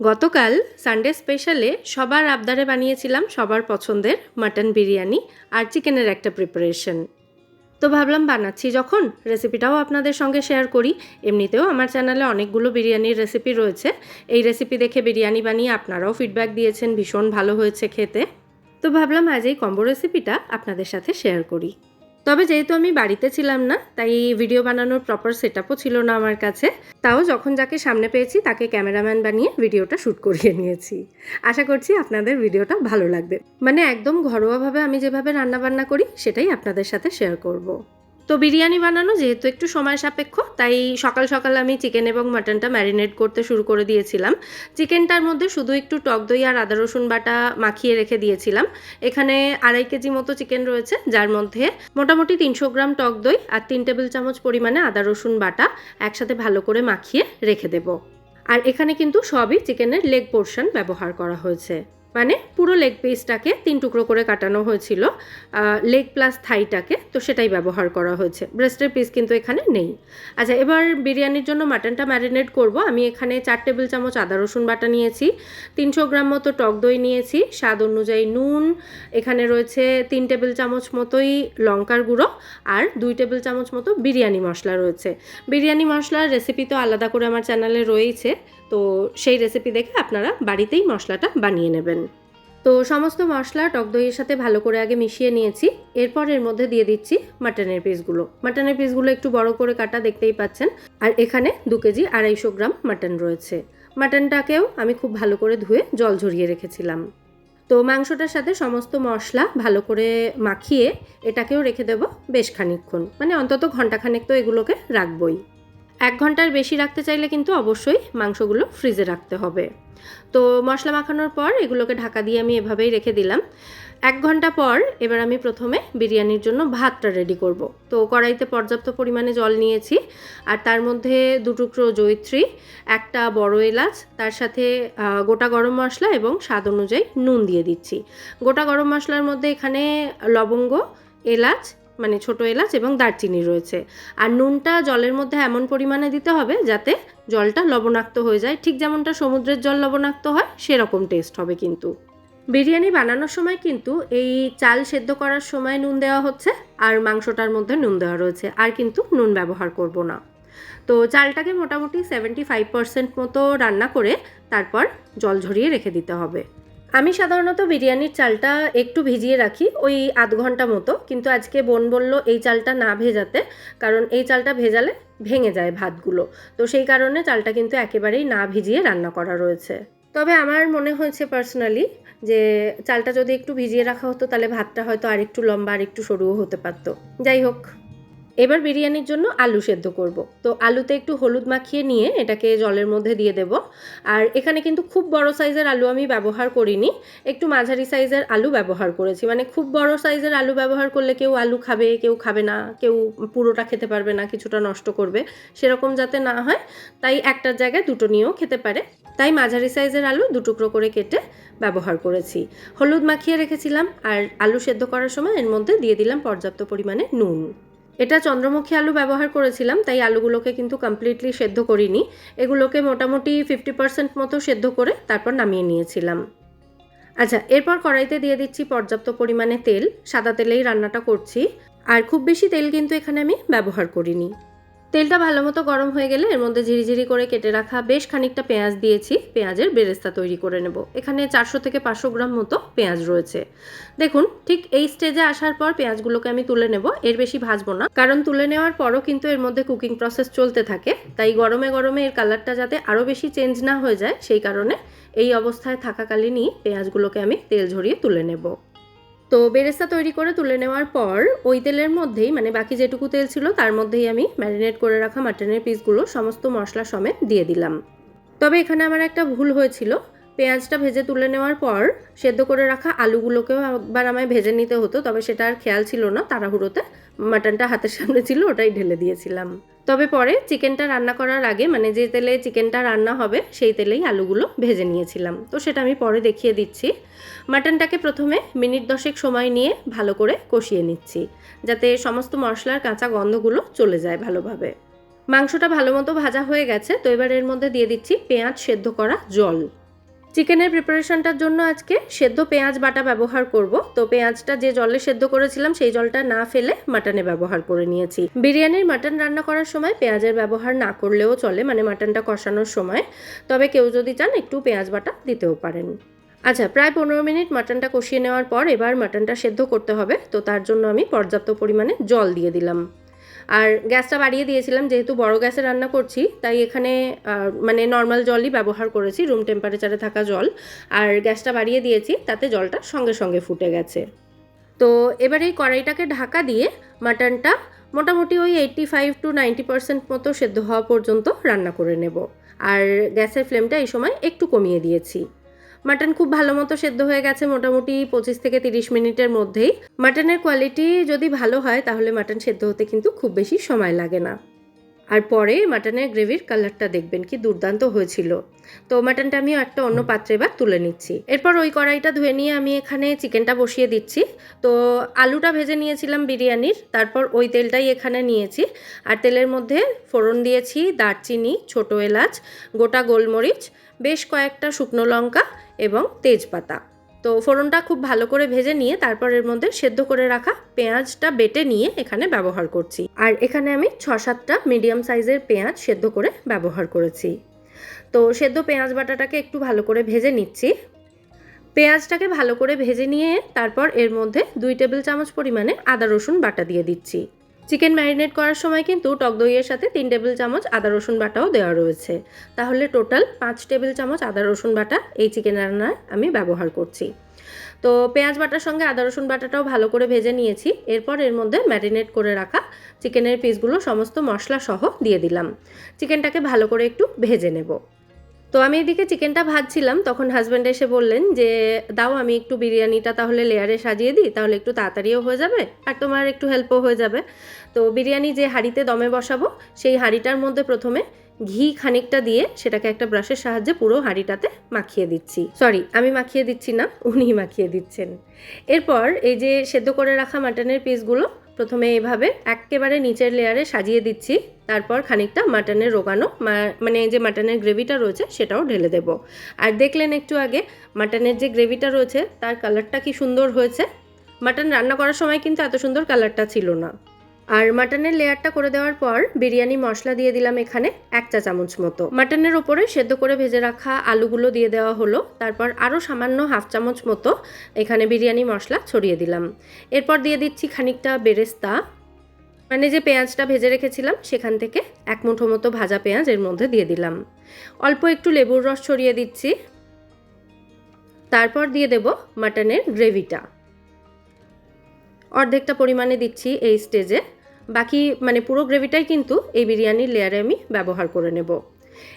গতকাল সানডে স্পেশালে সবার আবদারে বানিয়েছিলাম সবার পছন্দের মাটন বিরিয়ানি আর চিকেনের একটা প্রিপারেশন তো ভাবলাম বানাচ্ছি, যখন রেসিপিটাও আপনাদের সঙ্গে শেয়ার করি। এমনিতেও আমার চ্যানেলে অনেকগুলো বিরিয়ানির রেসিপি রয়েছে। এই রেসিপি দেখে বিরিয়ানি বানিয়ে আপনারাও ফিডব্যাক দিয়েছেন, ভীষণ ভালো হয়েছে খেতে। তো ভাবলাম আজ এই কম্বো রেসিপিটা আপনাদের সাথে শেয়ার করি। তবে যেহেতু আমি বাড়িতে ছিলাম না, তাই ভিডিও বানানোর প্রপার সেট ছিল না আমার কাছে। তাও যখন যাকে সামনে পেয়েছি, তাকে ক্যামেরাম্যান বানিয়ে ভিডিওটা শ্যুট করিয়ে নিয়েছি। আশা করছি আপনাদের ভিডিওটা ভালো লাগবে। মানে একদম ঘরোয়াভাবে আমি যেভাবে রান্না বান্না করি, সেটাই আপনাদের সাথে শেয়ার করব। তো বিরিয়ানি বানানো যেহেতু একটু সময় সাপেক্ষ, তাই সকাল সকাল আমি চিকেন এবং মাটনটা ম্যারিনেট করতে শুরু করে দিয়েছিলাম। চিকেনটার মধ্যে শুধু একটু টক দই আর আদা রসুন বাটা মাখিয়ে রেখে দিয়েছিলাম। এখানে আড়াই কেজি মতো চিকেন রয়েছে, যার মধ্যে মোটামুটি তিনশো গ্রাম টক দই আর তিন টেবিল চামচ পরিমাণে আদা রসুন বাটা একসাথে ভালো করে মাখিয়ে রেখে দেব। আর এখানে কিন্তু সবই চিকেনের লেগ পোর্শন ব্যবহার করা হয়েছে। মানে পুরো লেগ পিসটাকে তিন টুকরো করে কাটানো হয়েছিল লেগ প্লাস থাইটাকে তো সেটাই ব্যবহার করা হয়েছে। ব্রেস্টের পিস কিন্তু এখানে নেই। আচ্ছা এবার বিরিয়ানির জন্য মাটনটা ম্যারিনেট করব। আমি এখানে চার টেবিল চামচ আদা রসুন বাটা নিয়েছি, তিনশো গ্রাম মতো টক দই নিয়েছি, স্বাদ অনুযায়ী নুন, এখানে রয়েছে তিন টেবিল চামচ মতোই লঙ্কার গুঁড়ো আর দুই টেবিল চামচ মতো বিরিয়ানি মশলা রয়েছে। বিরিয়ানি মশলার রেসিপি তো আলাদা করে আমার চ্যানেলে রয়েছে তো সেই রেসিপি দেখে আপনারা বাড়িতেই মশলাটা বানিয়ে নেবেন। তো সমস্ত মশলা টক দইয়ের সাথে ভালো করে আগে মিশিয়ে নিয়েছি। এরপর এর মধ্যে দিয়ে দিচ্ছি মাটনের পিসগুলো। মাটনের পিসগুলো একটু বড় করে কাটা দেখতেই পাচ্ছেন। আর এখানে দু কেজি আড়াইশো গ্রাম মাটন রয়েছে। মাটনটাকেও আমি খুব ভালো করে ধুয়ে জল ঝরিয়ে রেখেছিলাম। তো মাংসটার সাথে সমস্ত মশলা ভালো করে মাখিয়ে এটাকেও রেখে দেব বেশ খানিকক্ষণ। মানে অন্তত ঘন্টাখানেক তো এগুলোকে রাখবই। এক ঘণ্টার বেশি রাখতে চাইলে কিন্তু অবশ্যই মাংসগুলো ফ্রিজে রাখতে হবে। তো মশলা মাখানোর পর এগুলোকে ঢাকা দিয়ে আমি এভাবেই রেখে দিলাম। এক ঘণ্টা পর এবার আমি প্রথমে বিরিয়ানির জন্য ভাতটা রেডি করব। তো কড়াইতে পর্যাপ্ত পরিমাণে জল নিয়েছি আর তার মধ্যে দু টুকরো জৈত্রী একটা বড় এলাচ, তার সাথে গোটা গরম মশলা এবং স্বাদ অনুযায়ী নুন দিয়ে দিচ্ছি। গোটা গরম মশলার মধ্যে এখানে লবঙ্গ, এলাচ মানে ছোট এলাচ এবং দারচিনি রয়েছে। আর নুনটা জলের মধ্যে এমন পরিমাণে দিতে হবে যাতে জলটা লবণাক্ত হয়ে যায়। ঠিক যেমনটা সমুদ্রের জল লবণাক্ত হয়, সেরকম টেস্ট হবে কিন্তু। বিরিয়ানি বানানোর সময় কিন্তু এই চাল সেদ্ধ করার সময় নুন দেওয়া হচ্ছে আর মাংসটার মধ্যে নুন দেওয়া রয়েছে। আর কিন্তু নুন ব্যবহার করব না। তো চালটাকে মোটামুটি সেভেন্টি ফাইভ পার্সেন্ট মতো রান্না করে তারপর জল ঝরিয়ে রেখে দিতে হবে। আমি সাধারণত বিরিয়ানির চালটা একটু ভিজিয়ে রাখি, ওই আধ ঘণ্টা মতো। কিন্তু আজকে বোন বলল এই চালটা না ভেজাতে, কারণ এই চালটা ভেজালে ভেঙে যায় ভাতগুলো। তো সেই কারণে চালটা কিন্তু একেবারেই না ভিজিয়ে রান্না করা রয়েছে। তবে আমার মনে হয়েছে পার্সোনালি যে চালটা যদি একটু ভিজিয়ে রাখা হতো, তাহলে ভাতটা হয়তো আরেকটু লম্বা আর একটু সরুও হতে পারতো। যাই হোক। এবার বিরিয়ানির জন্য আলু সেদ্ধ করব। তো আলুতে একটু হলুদ মাখিয়ে নিয়ে এটাকে জলের মধ্যে দিয়ে দেব। আর এখানে কিন্তু খুব বড় সাইজের আলু আমি ব্যবহার করিনি, একটু মাঝারি সাইজের আলু ব্যবহার করেছি। মানে খুব বড় সাইজের আলু ব্যবহার করলে কেউ আলু খাবে, কেউ খাবে না, কেউ পুরোটা খেতে পারবে না, কিছুটা নষ্ট করবে, সেরকম যাতে না হয়, তাই একটার জায়গায় দুটো নিয়েও খেতে পারে। তাই মাঝারি সাইজের আলু দুটুকরো করে কেটে ব্যবহার করেছি। হলুদ মাখিয়ে রেখেছিলাম, আর আলু সেদ্ধ করার সময় এর মধ্যে দিয়ে দিলাম পর্যাপ্ত পরিমাণে নুন। এটা চন্দ্রমুখী আলু ব্যবহার করেছিলাম, তাই আলুগুলোকে কিন্তু কমপ্লিটলি সেদ্ধ করিনি। এগুলোকে মোটামুটি ফিফটি পার্সেন্ট মতো সেদ্ধ করে তারপর নামিয়ে নিয়েছিলাম। আচ্ছা এরপর কড়াইতে দিয়ে দিচ্ছি পর্যাপ্ত পরিমাণে তেল। সাদা তেলেই রান্নাটা করছি। আর খুব বেশি তেল কিন্তু এখানে আমি ব্যবহার করিনি। তেলটা ভালো মতো গরম হয়ে গেলে এর মধ্যে ঝিরিঝিরি করে কেটে রাখা বেশ খানিকটা পেঁয়াজ দিয়েছি। পেঁয়াজের বেরেস্তা তৈরি করে নেব। এখানে চারশো থেকে পাঁচশো গ্রাম মতো পেঁয়াজ রয়েছে। দেখুন, ঠিক এই স্টেজে আসার পর পেঁয়াজগুলোকে আমি তুলে নেব। এর বেশি ভাজবো না, কারণ তুলে নেওয়ার পরও কিন্তু এর মধ্যে কুকিং প্রসেস চলতে থাকে। তাই গরমে গরমে এর কালারটা যাতে আরও বেশি চেঞ্জ না হয়ে যায়, সেই কারণে এই অবস্থায় থাকাকালীনই পেঁয়াজগুলোকে আমি তেল ঝরিয়ে তুলে নেব। তো বেরেস্তা তৈরি করে তুলে নেওয়ার পর ওই তেলের মধ্যেই মানে বাকি যেটুকু তেল ছিল তার মধ্যেই আমি ম্যারিনেট করে রাখা মাটনের পিসগুলো, সমস্ত মশলা সমেত দিয়ে দিলাম। তবে এখানে আমার একটা ভুল হয়েছিল। পেঁয়াজটা ভেজে তুলে নেওয়ার পর সেদ্ধ করে রাখা আলুগুলোকেও একবার আমায় ভেজে নিতে হতো, তবে সেটা আর খেয়াল ছিল না। তাড়াহুড়োতে মাটনটা হাতের সামনে ছিল, ওটাই ঢেলে দিয়েছিলাম। তবে পরে চিকেনটা রান্না করার আগে মানে যে তেলে চিকেনটা রান্না হবে, সেই তেলেই আলুগুলো ভেজে নিয়েছিলাম। তো সেটা আমি পরে দেখিয়ে দিচ্ছি। মাটনটাকে প্রথমে মিনিট দশেক সময় নিয়ে ভালো করে কষিয়ে নিচ্ছি, যাতে সমস্ত মশলার কাঁচা গন্ধগুলো চলে যায় ভালোভাবে। মাংসটা ভালো মতো ভাজা হয়ে গেছে, তো এবার এর মধ্যে দিয়ে দিচ্ছি পেঁয়াজ সেদ্ধ করা জল। চিকেনের প্রিপারেশনটার জন্য আজকে সেদ্ধ পেঁয়াজ বাটা ব্যবহার করব। তো পেঁয়াজটা যে জলে সেদ্ধ করেছিলাম, সেই জলটা না ফেলে মাটনে ব্যবহার করে নিয়েছি। বিরিয়ানির মাটন রান্না করার সময় পেঁয়াজের ব্যবহার না করলেও চলে মানে মাটনটা কষানোর সময়। তবে কেউ যদি চান, একটু পেঁয়াজ বাটা দিতেও পারেন। আচ্ছা প্রায় পনেরো মিনিট মাটনটা কষিয়ে নেওয়ার পর এবার মাটনটা সেদ্ধ করতে হবে। তো তার জন্য আমি পর্যাপ্ত পরিমাণে জল দিয়ে দিলাম। আর গ্যাসটা বাড়িয়ে দিয়েছিলাম, যেহেতু বড় গ্যাসে রান্না করছি, তাই এখানে মানে নর্মাল জলই ব্যবহার করেছি রুম টেম্পারেচারে থাকা জল। আর গ্যাসটা বাড়িয়ে দিয়েছি, তাতে জলটা সঙ্গে সঙ্গে ফুটে গেছে। তো এবার এই কড়াইটাকে ঢাকা দিয়ে মাটনটা মোটামুটি ওই eighty five to ninety percent মতো সেদ্ধ হওয়া পর্যন্ত রান্না করে নেব। আর গ্যাসের ফ্লেমটা এই সময় একটু কমিয়ে দিয়েছি। মাটন খুব ভালো মতো সেদ্ধ হয়ে গেছে মোটামুটি পঁচিশ থেকে তিরিশ মিনিটের মধ্যেই। মাটনের কোয়ালিটি যদি ভালো হয়, তাহলে মাটন সেদ্ধ হতে কিন্তু খুব বেশি সময় লাগে না। আর পরে মাটনের গ্রেভির কালারটা দেখবেন কি দুর্দান্ত হয়েছিল। তো মাটনটা আমি একটা অন্য পাত্রে এবার তুলে নিচ্ছি। এরপর ওই কড়াইটা ধুয়ে নিয়ে আমি এখানে চিকেনটা বসিয়ে দিচ্ছি। তো আলুটা ভেজে নিয়েছিলাম বিরিয়ানির তারপর ওই তেলটাই এখানে নিয়েছি। আর তেলের মধ্যে ফোড়ন দিয়েছি দারচিনি ছোট এলাচ গোটা গোলমরিচ বেশ কয়েকটা শুকনো লঙ্কা এবং তেজপাতা। তো ফোড়নটা খুব ভালো করে ভেজে নিয়ে তারপর এর মধ্যে সেদ্ধ করে রাখা পেঁয়াজটা বেটে নিয়ে এখানে ব্যবহার করছি। আর এখানে আমি ছ সাতটা মিডিয়াম সাইজের পেঁয়াজ সেদ্ধ করে ব্যবহার করেছি। তো সেদ্ধ পেঁয়াজ বাটাটাকে একটু ভালো করে ভেজে নিচ্ছি। পেঁয়াজটাকে ভালো করে ভেজে নিয়ে তারপর এর মধ্যে দুই টেবিল চামচ পরিমাণে আদা রসুন বাটা দিয়ে দিচ্ছি। চিকেন ম্যারিনেট করার সময় কিন্তু টক দইয়ের সাথে তিন টেবিল চামচ আদা রসুন বাটাও দেওয়া রয়েছে। তাহলে টোটাল পাঁচ টেবিল চামচ আদা রসুন বাটা এই চিকেন রান্নায় আমি ব্যবহার করছি। তো পেঁয়াজ বাটার সঙ্গে আদা রসুন বাটাটাও ভালো করে ভেজে নিয়েছি। এরপর এর মধ্যে ম্যারিনেট করে রাখা চিকেনের পিসগুলো সমস্ত মশলা সহ দিয়ে দিলাম। চিকেনটাকে ভালো করে একটু ভেজে নেব। তো আমি এদিকে চিকেনটা ভাজছিলাম, তখন হাজব্যান্ড এসে বললেন যে, দাও, আমি একটু বিরিয়ানিটা তাহলে লেয়ারে সাজিয়ে দিই, তাহলে একটু তাড়াতাড়িও হয়ে যাবে আর তোমার একটু হেল্পও হয়ে যাবে। তো বিরিয়ানি যে হাঁড়িতে দমে বসাবো, সেই হাঁড়িটার মধ্যে প্রথমে ঘি খানিকটা দিয়ে সেটাকে একটা ব্রাশের সাহায্যে পুরো হাঁড়িটাতে মাখিয়ে দিচ্ছি। সরি আমি মাখিয়ে দিচ্ছি না, উনি মাখিয়ে দিচ্ছেন। এরপর এই যে সেদ্ধ করে রাখা মাটনের পিসগুলো প্রথমে এভাবে একেবারে নিচের লেয়ারে সাজিয়ে দিচ্ছি। তারপর খানিকটা মাটনের রোগানো মানে যে মাটনের গ্রেভিটা রয়েছে সেটাও ঢেলে দেব। আর দেখলেন একটু আগে মাটনের যে গ্রেভিটা রয়েছে, তার কালারটা কি সুন্দর হয়েছে? মাটন রান্না করার সময় কিন্তু এত সুন্দর কালারটা ছিল না। আর মাটনের লেয়ারটা করে দেওয়ার পর বিরিয়ানি মশলা দিয়ে দিলাম এখানে এক চা চামচ মতো। মাটনের ওপরে সেদ্ধ করে ভেজে রাখা আলুগুলো দিয়ে দেওয়া হলো। তারপর আরও সামান্য হাফ চামচ মতো এখানে বিরিয়ানি মশলা ছড়িয়ে দিলাম। এরপর দিয়ে দিচ্ছি খানিকটা বেরেস্তা। মানে যে পেঁয়াজটা ভেজে রেখেছিলাম সেখান থেকে এক মুঠো মতো ভাজা পেঁয়াজ এর মধ্যে দিয়ে দিলাম। অল্প একটু লেবুর রস ছড়িয়ে দিচ্ছি। তারপর দিয়ে দেব মাটনের গ্রেভিটা। অর্ধেকটা পরিমাণে দিচ্ছি এই স্টেজে। বাকি মানে পুরো গ্রেভিটাই কিন্তু এই বিরিয়ানির লেয়ারে আমি ব্যবহার করে নেব।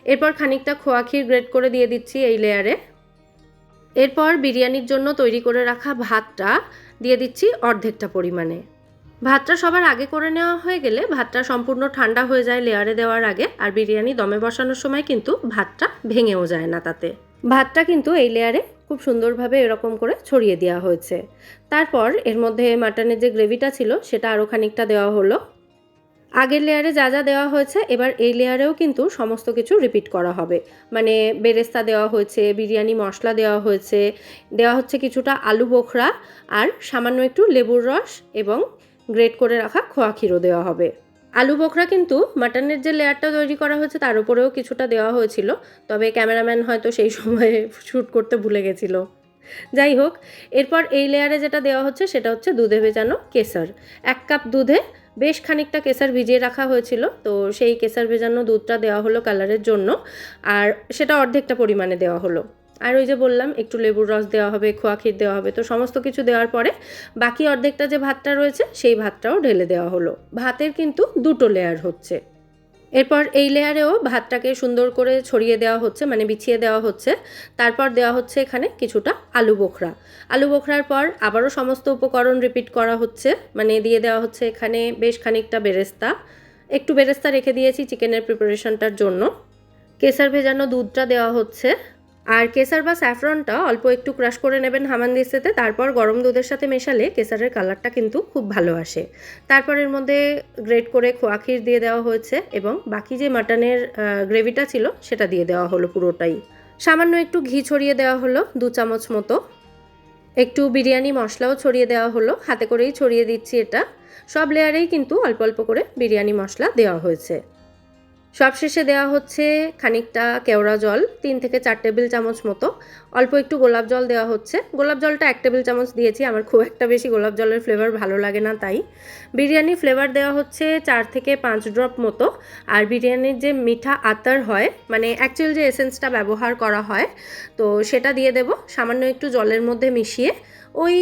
এরপর খানিকটা খোয়া ক্ষীর গ্রেট করে দিয়ে দিচ্ছি এই লেয়ারে এরপর বিরিয়ানির জন্য তৈরি করে রাখা ভাতটা দিয়ে দিচ্ছি অর্ধেকটা পরিমাণে। ভাতটা সবার আগে করে নেওয়া হয়ে গেলে ভাতটা সম্পূর্ণ ঠান্ডা হয়ে যায় লেয়ারে দেওয়ার আগে আর বিরিয়ানি দমে বসানোর সময় কিন্তু ভাতটা ভেঙেও যায় না তাতে। ভাতটা কিন্তু এই লেয়ারে খুব সুন্দরভাবে এরকম করে ছড়িয়ে দেওয়া হয়েছে। তারপর এর মধ্যে মাটনের যে গ্রেভিটা ছিল, সেটা আরও খানিকটা দেওয়া হলো। আগের লেয়ারে যা যা দেওয়া হয়েছে, এবার এই লেয়ারেও কিন্তু সমস্ত কিছু রিপিট করা হবে। মানে বেরেস্তা দেওয়া হয়েছে, বিরিয়ানি মশলা দেওয়া হয়েছে, দেওয়া হচ্ছে কিছুটা আলু বোখরা, আর সামান্য একটু লেবুর রস এবং গ্রেট করে রাখা খোয়া ক্ষীরও দেওয়া হবে। আলু বোখরা কিন্তু মাটনের যে লেয়ারটা তৈরি করা হয়েছে, তার উপরেও কিছুটা দেওয়া হয়েছিল। তবে ক্যামেরাম্যান হয়তো সেই সময়ে শ্যুট করতে ভুলে গেছিল। যাই হোক, এরপর এই লেয়ারে যেটা দেওয়া হচ্ছে, সেটা হচ্ছে দুধে ভেজানো কেসার। এক কাপ দুধে বেশ খানিকটা কেসার ভিজিয়ে রাখা হয়েছিল। তো সেই কেসার ভেজানো দুধটা দেওয়া হলো কালারের জন্য, আর সেটা অর্ধেকটা পরিমাণে দেওয়া হলো। আর ওই যে বললাম, একটু লেবুর রস দেওয়া হবে, খোয়া ক্ষীর দেওয়া হবে, তো সমস্ত কিছু দেওয়ার পরে বাকি অর্ধেকটা যে ভাতটা রয়েছে, সেই ভাতটাও ঢেলে দেওয়া হলো। ভাতের কিন্তু দুটো লেয়ার হচ্ছে। এরপর এই লেয়ারেও ভাতটাকে সুন্দর করে ছড়িয়ে দেওয়া হচ্ছে মানে বিছিয়ে দেওয়া হচ্ছে। তারপর দেওয়া হচ্ছে এখানে কিছুটা আলু বোখরা। আলু বোখরার পর আবারও সমস্ত উপকরণ রিপিট করা হচ্ছে মানে দিয়ে দেওয়া হচ্ছে এখানে বেশ খানিকটা বেরেস্তা। একটু বেরেস্তা রেখে দিয়েছি চিকেনের প্রিপারেশনটার জন্য। কেসার ভেজানো দুধটা দেওয়া হচ্ছে। আর কেসার বা স্যাফরনটা অল্প একটু ক্রাশ করে নেবেন হামানদিস্তেতে, তারপর গরম দুধের সাথে মেশালে কেসারের কালারটা কিন্তু খুব ভালো আসে। তারপর এর মধ্যে গ্রেট করে খোয়া ক্ষীর দিয়ে দেওয়া হয়েছে এবং বাকি যে মাটনের গ্রেভিটা ছিল সেটা দিয়ে দেওয়া হলো পুরোটাই। সামান্য একটু ঘি ছড়িয়ে দেওয়া হলো, দু চামচ মতো। একটু বিরিয়ানি মশলাও ছড়িয়ে দেওয়া হলো, হাতে করেই ছড়িয়ে দিচ্ছি এটা। সব লেয়ারেই কিন্তু অল্প অল্প করে বিরিয়ানি মশলা দেওয়া হয়েছে। সবশেষে দেওয়া হচ্ছে খানিকটা কেওড়া জল, তিন থেকে চার টেবিল চামচ মতো। অল্প একটু গোলাপ জল দেওয়া হচ্ছে। গোলাপ জলটা এক টেবিল চামচ দিয়েছি, আমার খুব একটা বেশি গোলাপ জলের ফ্লেভার ভালো লাগে না তাই। বিরিয়ানি ফ্লেভার দেওয়া হচ্ছে চার থেকে পাঁচ ড্রপ মতো। আর বিরিয়ানির যে মিঠা আতার হয় মানে অ্যাকচুয়াল যে এসেন্সটা ব্যবহার করা হয়, তো সেটা দিয়ে দেব। সামান্য একটু জলের মধ্যে মিশিয়ে। ওই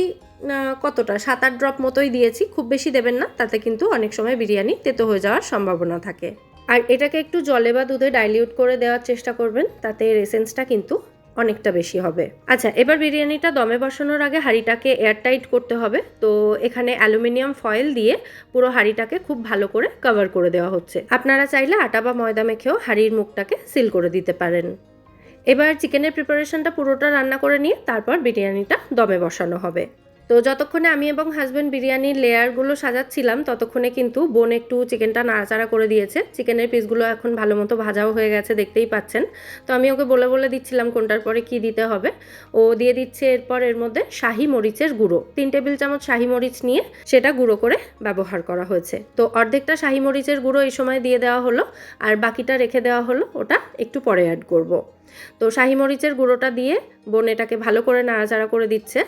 কতটা? সাত আট ড্রপ মতোই দিয়েছি। খুব বেশি দেবেন না, তাতে কিন্তু অনেক সময় বিরিয়ানি তেতো হয়ে যাওয়ার সম্ভাবনা থাকে। আর এটাকে একটু জলে বা দুধে ডাইলিউট করে দেওয়ার চেষ্টা করবেন, তাতে এর এসেন্সটা কিন্তু অনেকটা বেশি হবে। আচ্ছা এবার বিরিয়ানিটা দমে বসানোর আগে হাঁড়িটাকে এয়ারটাইট করতে হবে। তো এখানে অ্যালুমিনিয়াম ফয়েল দিয়ে পুরো হাঁড়িটাকে খুব ভালো করে কভার করে দেওয়া হচ্ছে। আপনারা চাইলে আটা বা ময়দা মেখেও হাঁড়ির মুখটাকে সিল করে দিতে পারেন। এবার চিকেনের প্রিপারেশনটা পুরোটা রান্না করে নিয়ে তারপর বিরিয়ানিটা দমে বসানো হবে। তো যতক্ষণে আমি এবং হাজব্যান্ড বিরিয়ানির লেয়ারগুলো সাজাচ্ছিলাম, ততক্ষণে কিন্তু বোন একটু চিকেনটা নাড়াচাড়া করে দিয়েছে। চিকেনের পিসগুলো এখন ভালো মতো ভাজাও হয়ে গেছে, দেখতেই পাচ্ছেন। তো আমি ওকে বলে বলে দিচ্ছিলাম কোনটার পরে কি দিতে হবে। ও দিয়ে দিচ্ছে এরপর এর মধ্যে শাহি মরিচের গুঁড়ো। তিন টেবিল চামচ শাহি মরিচ নিয়ে সেটা গুঁড়ো করে ব্যবহার করা হয়েছে। তো অর্ধেকটা শাহি মরিচের গুঁড়ো এই সময় দিয়ে দেওয়া হলো আর বাকিটা রেখে দেওয়া হলো, ওটা একটু পরে অ্যাড করব। তো শাহি মরিচের গুঁড়োটা দিয়ে বোন এটাকে ভালো করে নাড়াচাড়া করে দিচ্ছে।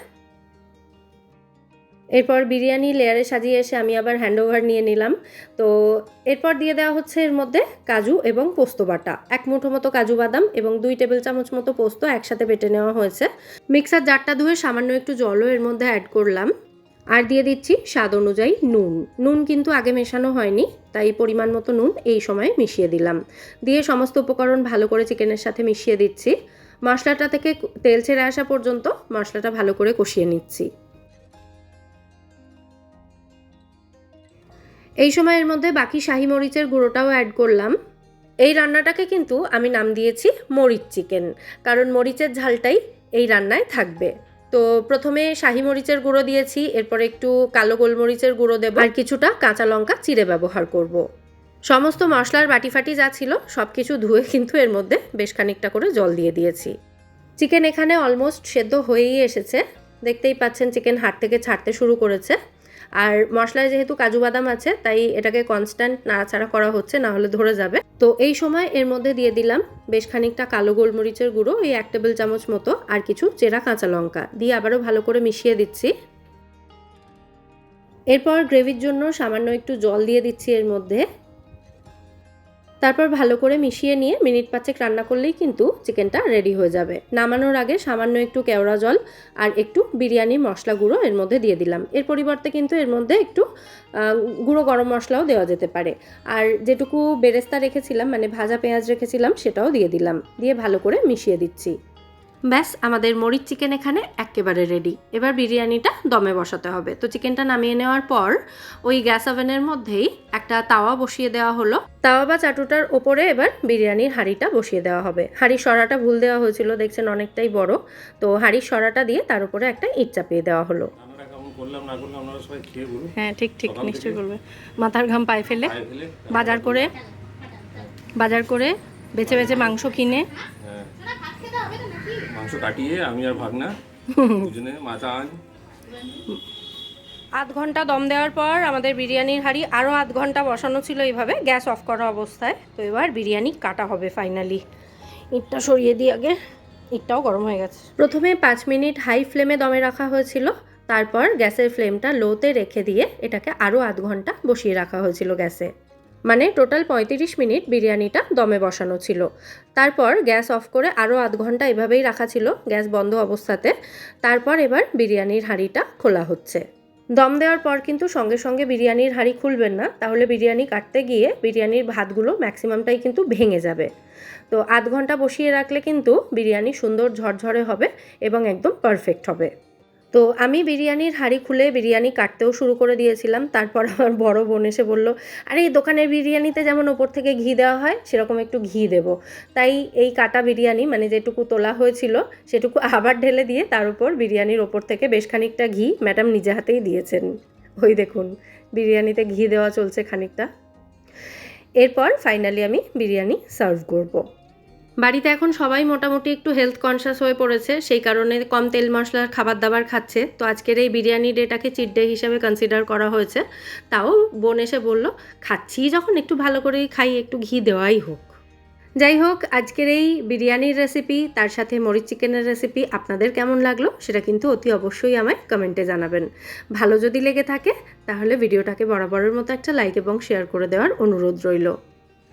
এরপর বিরিয়ানি লেয়ারে সাজিয়ে এসে আমি আবার হ্যান্ডওভার নিয়ে নিলাম। তো এরপর দিয়ে দেওয়া হচ্ছে এর মধ্যে কাজু এবং পোস্ত বাটা। এক মুঠো মতো কাজু বাদাম এবং দুই টেবিল চামচ মতো পোস্ত একসাথে বেটে নেওয়া হয়েছে। মিক্সার জারটা ধুয়ে সামান্য একটু জলও এর মধ্যে অ্যাড করলাম। আর দিয়ে দিচ্ছি স্বাদ অনুযায়ী নুন। নুন কিন্তু আগে মেশানো হয়নি, তাই পরিমাণ মতো নুন এই সময় মিশিয়ে দিলাম। দিয়ে সমস্ত উপকরণ ভালো করে চিকেনের সাথে মিশিয়ে দিচ্ছি। মশলাটা থেকে তেল ছেড়ে আসা পর্যন্ত মশলাটা ভালো করে কষিয়ে নিচ্ছি। এই সময়ের মধ্যে বাকি শাহি মরিচের গুঁড়োটাও অ্যাড করলাম। এই রান্নাটাকে কিন্তু আমি নাম দিয়েছি মরিচ চিকেন, কারণ মরিচের ঝালটাই এই রান্নায় থাকবে। তো প্রথমে শাহি মরিচের গুঁড়ো দিয়েছি, এরপর একটু কালো গোলমরিচের গুঁড়ো দেবো, আর কিছুটা কাঁচা লঙ্কা চিড়ে ব্যবহার করব। সমস্ত মশলার বাটি ফাটি যা ছিল সব কিছু ধুয়ে কিন্তু এর মধ্যে বেশ খানিকটা করে জল দিয়ে দিয়েছি। চিকেন এখানে অলমোস্ট সেদ্ধ হয়েই এসেছে। দেখতেই পাচ্ছেন, চিকেন হাট থেকে ছাড়তে শুরু করেছে। আর মশলায় যেহেতু কাজু বাদাম আছে, তাই এটাকে কনস্ট্যান্ট নাড়াচাড়া করা হচ্ছে না হলে ধরে যাবে। তো এই সময় এর মধ্যে দিয়ে দিলাম বেশ খানিকটা কালো গোলমরিচের গুঁড়ো এই এক টেবিল চামচ মতো, আর কিছু চেরা কাঁচা লঙ্কা দিয়ে আবারও ভালো করে মিশিয়ে দিচ্ছি। এরপর গ্রেভির জন্য সামান্য একটু জল দিয়ে দিচ্ছি এর মধ্যে। তারপর ভালো করে মিশিয়ে নিয়ে মিনিট পাঁচেক রান্না করলেই কিন্তু চিকেনটা রেডি হয়ে যাবে। নামানোর আগে সামান্য একটু কেওড়া জল আর একটু বিরিয়ানি মশলা গুঁড়ো এর মধ্যে দিয়ে দিলাম। এর পরিবর্তে কিন্তু এর মধ্যে একটু গুঁড়ো গরম মশলাও দেওয়া যেতে পারে। আর যেটুকু বেরেস্তা রেখেছিলাম মানে ভাজা পেঁয়াজ রেখেছিলাম, সেটাও দিয়ে দিলাম। দিয়ে ভালো করে মিশিয়ে দিচ্ছি। ব্যাস আমাদের মরিচ চিকেন এখানে একেবারে রেডি এবার বিরিয়ানিটা দমে বসাতে হবে। তো চিকেনটা নামিয়ে নেওয়ার পর ওই গ্যাস ওভেনের মধ্যেই একটা তাওয়া বসিয়ে দেওয়া হলো। তাওয়া বা চাটুটার ওপরে এবার বিরিয়ানির হাঁড়িটা বসিয়ে দেওয়া হবে। হাঁড়ির সরাটা ভুল দেওয়া হয়েছিল দেখছেন অনেকটাই বড়। তো হাঁড়ির সরাটা দিয়ে তার উপরে একটা ইট চাপিয়ে দেওয়া হলো। করলাম না করলাম আপনারা সবাই খেয়ে বলুন। হ্যাঁ ঠিক ঠিক নিশ্চয়ই করবে মাথার ঘাম পায়ে ফেলে। বাজার করে বাজার করে বেছে বেছে মাংস কিনে। মাংস কাটিয়ে আমি আর ভাগনা দুজনে মাথা আন আধ ঘণ্টা দম দেওয়ার পর আমাদের বিরিয়ানির হাঁড়ি আরও আধ ঘণ্টা বসানো ছিল এইভাবে, গ্যাস অফ করা অবস্থায়। তো এবার বিরিয়ানি কাটা হবে ফাইনালি। ইটটা সরিয়ে দিই আগে, ইটটাও গরম হয়ে গেছে। প্রথমে পাঁচ মিনিট হাই ফ্লেমে দমে রাখা হয়েছিল, তারপর গ্যাসের ফ্লেমটা লোতে রেখে দিয়ে এটাকে আরও আধ ঘণ্টা বসিয়ে রাখা হয়েছিল গ্যাসে। মানে টোটাল পঁয়ত্রিশ মিনিট বিরিয়ানিটা দমে বসানো ছিল। তারপর গ্যাস অফ করে আরও আধ ঘণ্টা এভাবেই রাখা ছিল গ্যাস বন্ধ অবস্থাতে। তারপর এবার বিরিয়ানির হাঁড়িটা খোলা হচ্ছে। দম দেওয়ার পর কিন্তু সঙ্গে সঙ্গে বিরিয়ানির হাঁড়ি খুলবেন না, তাহলে বিরিয়ানি কাটতে গিয়ে বিরিয়ানির ভাতগুলো ম্যাক্সিমামটাই কিন্তু ভেঙে যাবে। তো আধ ঘণ্টা বসিয়ে রাখলে কিন্তু বিরিয়ানি সুন্দর ঝরঝরে হবে এবং একদম পারফেক্ট হবে। তো আমি বিরিয়ানির হাঁড়ি খুলে বিরিয়ানি কাটতেও শুরু করে দিয়েছিলাম। তারপর আমার বড় বোন এসে বলল, আরে, এই দোকানের বিরিয়ানিতে যেমন ওপর থেকে ঘি দেওয়া হয়, সেরকম একটু ঘি দেব। তাই এই কাটা বিরিয়ানি মানে যেটুকু তোলা হয়েছিল, সেটুকু আবার ঢেলে দিয়ে তার উপর বিরিয়ানির ওপর থেকে বেশ খানিকটা ঘি ম্যাডাম নিজে হাতেই দিয়েছেন। ওই দেখুন, বিরিয়ানিতে ঘি দেওয়া চলছে খানিকটা। এরপর ফাইনালি আমি বিরিয়ানি সার্ভ করব। বাড়িতে এখন সবাই মোটামুটি একটু হেলথ কনসিয়াস হয়ে পড়েছে, সেই কারণে কম তেল মশলার খাবার দাবার খাচ্ছে। তো আজকের এই বিরিয়ানি ডেটাকে চিট ডে হিসাবে কনসিডার করা হয়েছে। তাও বোন এসে বলল, খাচ্ছি যখন, একটু ভালো করেই খাই, একটু ঘি দেওয়াই হোক। যাই হোক, আজকের এই বিরিয়ানির রেসিপি তার সাথে মরিচ চিকেনের রেসিপি আপনাদের কেমন লাগল সেটা কিন্তু অতি অবশ্যই আমায় কমেন্টে জানাবেন। ভালো যদি লেগে থাকে, তাহলে ভিডিওটাকে বরাবরের মতো একটা লাইক এবং শেয়ার করে দেওয়ার অনুরোধ রইল।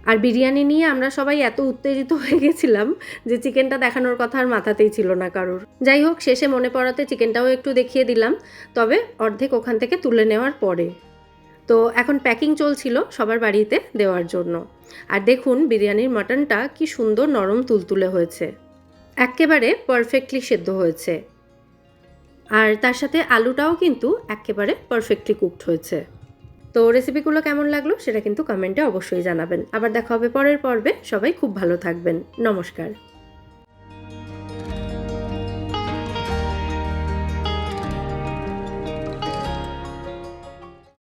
আর বিরিয়ানি নিয়ে আমরা সবাই এত উত্তেজিত হয়ে গেছিলাম যে চিকেনটা দেখানোর কথা আর মাথাতেই ছিল না কারোর। যাই হোক, শেষে মনে পড়াতে চিকেনটাও একটু দেখিয়ে দিলাম, তবে অর্ধেক ওখান থেকে তুলে নেওয়ার পরে। তো এখন প্যাকিং চলছিল সবার বাড়িতে দেওয়ার জন্য। আর দেখুন, বিরিয়ানির মাটনটা কি সুন্দর নরম তুলতুলে হয়েছে। একেবারে পারফেক্টলি সেদ্ধ হয়েছে। আর তার সাথে আলুটাও কিন্তু একেবারে পারফেক্টলি কুকড হয়েছে। তো রেসিপিগুলো কেমন লাগল সেটা কিন্তু কমেন্টে অবশ্যই জানাবেন। আবার দেখা হবে পরের পর্বে। সবাই খুব ভালো থাকবেন। নমস্কার।